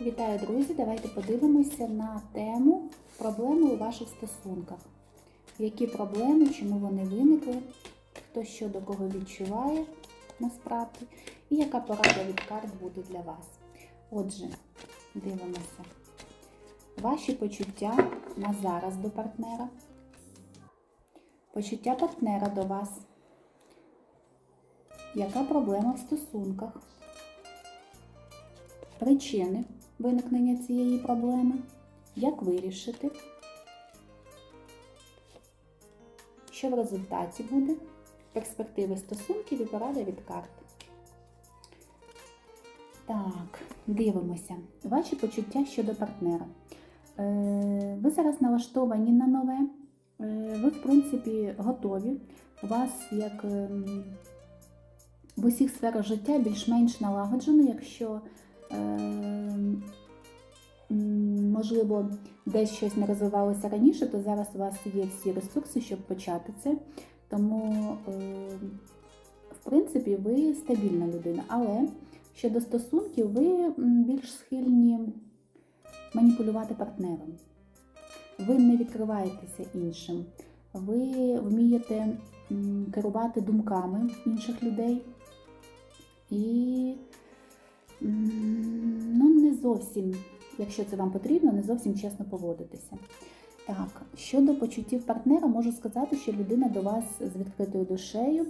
Вітаю, друзі! Давайте подивимося на тему проблеми у ваших стосунках. Які проблеми, чому вони виникли, хто що до кого відчуває насправді, і яка порада від карт буде для вас. Отже, дивимося. Ваші почуття на зараз до партнера. Почуття партнера до вас. Яка проблема в стосунках? Причини виникнення цієї проблеми, як вирішити, що в результаті буде, перспективи стосунків і порада від карт. Так, дивимося. Ваші почуття щодо партнера. Е, Ви зараз налаштовані на нове. Е, Ви, в принципі, готові. У вас як ем, в усіх сферах життя більш-менш налагоджено, якщо можливо, десь щось не розвивалося раніше, то зараз у вас є всі ресурси, щоб почати це. Тому, е, в принципі, ви стабільна людина. Але щодо стосунків, ви більш схильні маніпулювати партнером. Ви не відкриваєтеся іншим. Ви вмієте керувати думками інших людей. І ну, не зовсім, якщо це вам потрібно, не зовсім чесно поводитися. Так, щодо почуттів партнера, можу сказати, що людина до вас з відкритою душею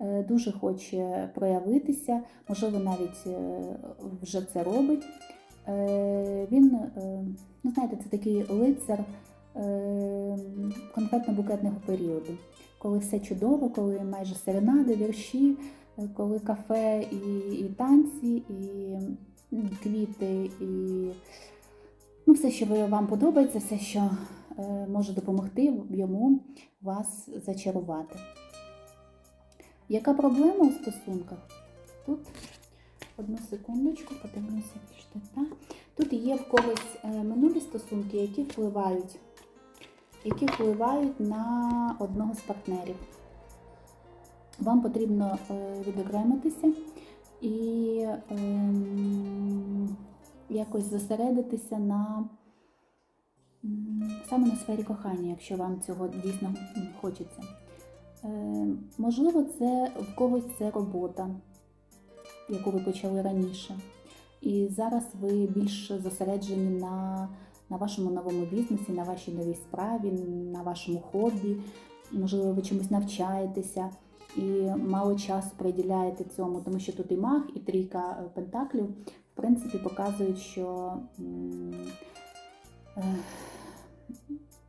е, дуже хоче проявитися, можливо, навіть е, вже це робить. Е, Він, ну знаєте, це такий лицар е, конкретно-букетного періоду, коли все чудово, коли майже серенади, вірші, коли кафе і, і танці, і квіти, і ну, все, що вам подобається, все, що е, може допомогти йому вас зачарувати. Яка проблема у стосунках? Тут одну секундочку, подивимося більш. Тут є в когось е, минулі стосунки, які впливають, які впливають на одного з партнерів. Вам потрібно е, відокремитися і ем, якось зосередитися на саме на сфері кохання, якщо вам цього дійсно хочеться. Е, Можливо, це в когось це робота, яку ви почали раніше. І зараз ви більш зосереджені на, на вашому новому бізнесі, на вашій новій справі, на вашому хобі. Можливо, ви чомусь навчаєтеся і мало часу приділяєте цьому, тому що тут і маг, і трійка е, пентаклів, в принципі, показують, що е,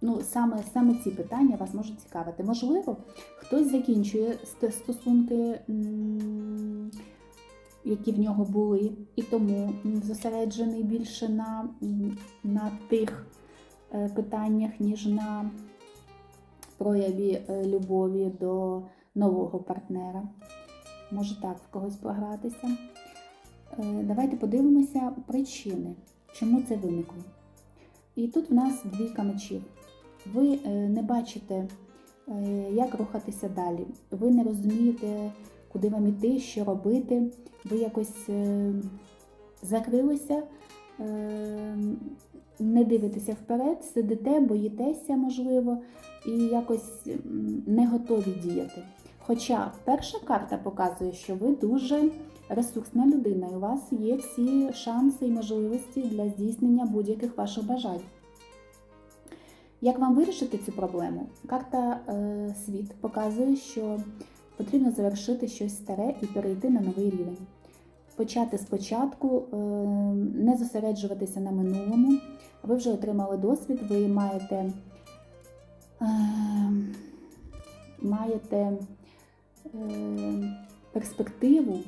ну, саме, саме ці питання вас можуть цікавити. Можливо, хтось закінчує стосунки. які в нього були, і тому зосереджений більше на, на тих е, питаннях, ніж на прояві любові до нового партнера. Може так в когось погратися. Е, Давайте подивимося причини, чому це виникло. І тут в нас двійка мечів. Ви е, не бачите, е, як рухатися далі. Ви не розумієте, куди вам іти, що робити. Ви якось закрилися, не дивитеся вперед, сидите, боїтеся, можливо, і якось не готові діяти. Хоча перша карта показує, що ви дуже ресурсна людина, і у вас є всі шанси і можливості для здійснення будь-яких ваших бажань. Як вам вирішити цю проблему? Карта е, світ показує, що потрібно завершити щось старе і перейти на новий рівень. Почати спочатку, е, не зосереджуватися на минулому. Ви вже отримали досвід, ви маєте, е, маєте перспективу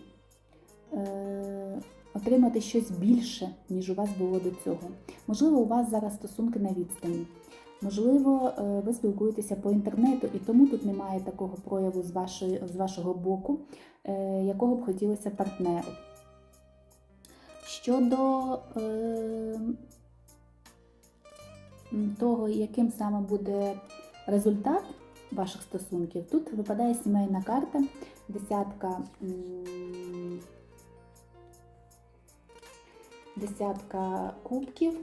е, отримати щось більше, ніж у вас було до цього. Можливо, у вас зараз стосунки на відстані. Можливо, е, ви спілкуєтеся по інтернету, і тому тут немає такого прояву з, вашої, з вашого боку, е, якого б хотілося партнеру. Щодо е, того, яким саме буде результат ваших стосунків, тут випадає сімейна карта, десятка, десятка кубків.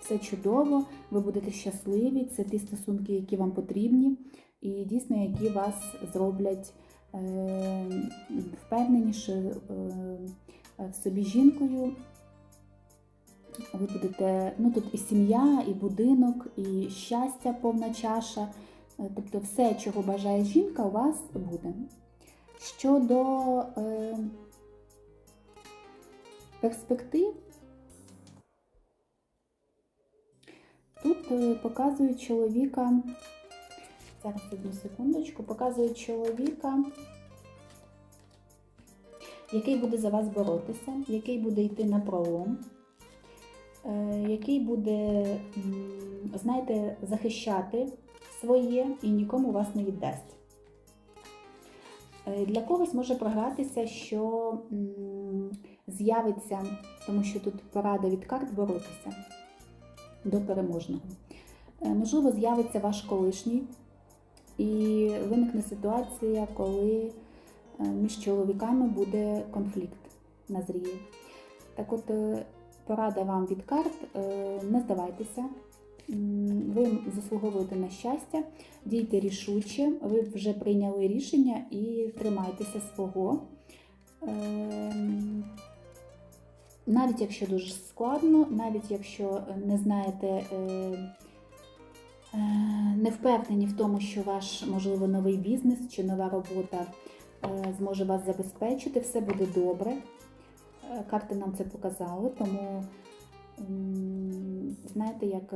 Все чудово, ви будете щасливі. Це ті стосунки, які вам потрібні, і дійсно, які вас зроблять е, впевненішою е, в собі жінкою. Ви будете, ну тут і сім'я, і будинок, і щастя, повна чаша. Е, Тобто все, чого бажає жінка, у вас буде. Щодо е, перспектив, тут е, показують чоловіка, зараз одну секундочку, показують чоловіка, який буде за вас боротися, який буде йти на пролом, е, який буде, знаєте, захищати своє і нікому вас не віддасть. Е, Для когось може програтися, що з'явиться, тому що тут порада від карт боротися до переможного. Е, Можливо, з'явиться ваш колишній, і виникне ситуація, коли е, між чоловіками буде конфлікт назріє. Так от, порада вам від карт, не здавайтеся, ви заслуговуєте на щастя, дійте рішуче, ви вже прийняли рішення і тримайтеся свого. Ем, Навіть якщо дуже складно, навіть якщо не знаєте, е, е, не впевнені в тому, що ваш, можливо, новий бізнес чи нова робота е, зможе вас забезпечити, все буде добре. Карти нам це показали, тому знаєте, як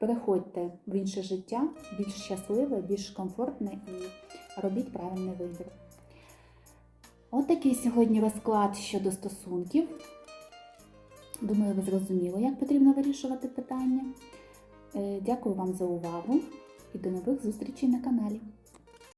переходьте в інше життя, більш щасливе, більш комфортне і робіть правильний вибір. От такий сьогодні розклад щодо стосунків. Думаю, ви зрозуміли, як потрібно вирішувати питання. Е, Дякую вам за увагу і до нових зустрічей на каналі.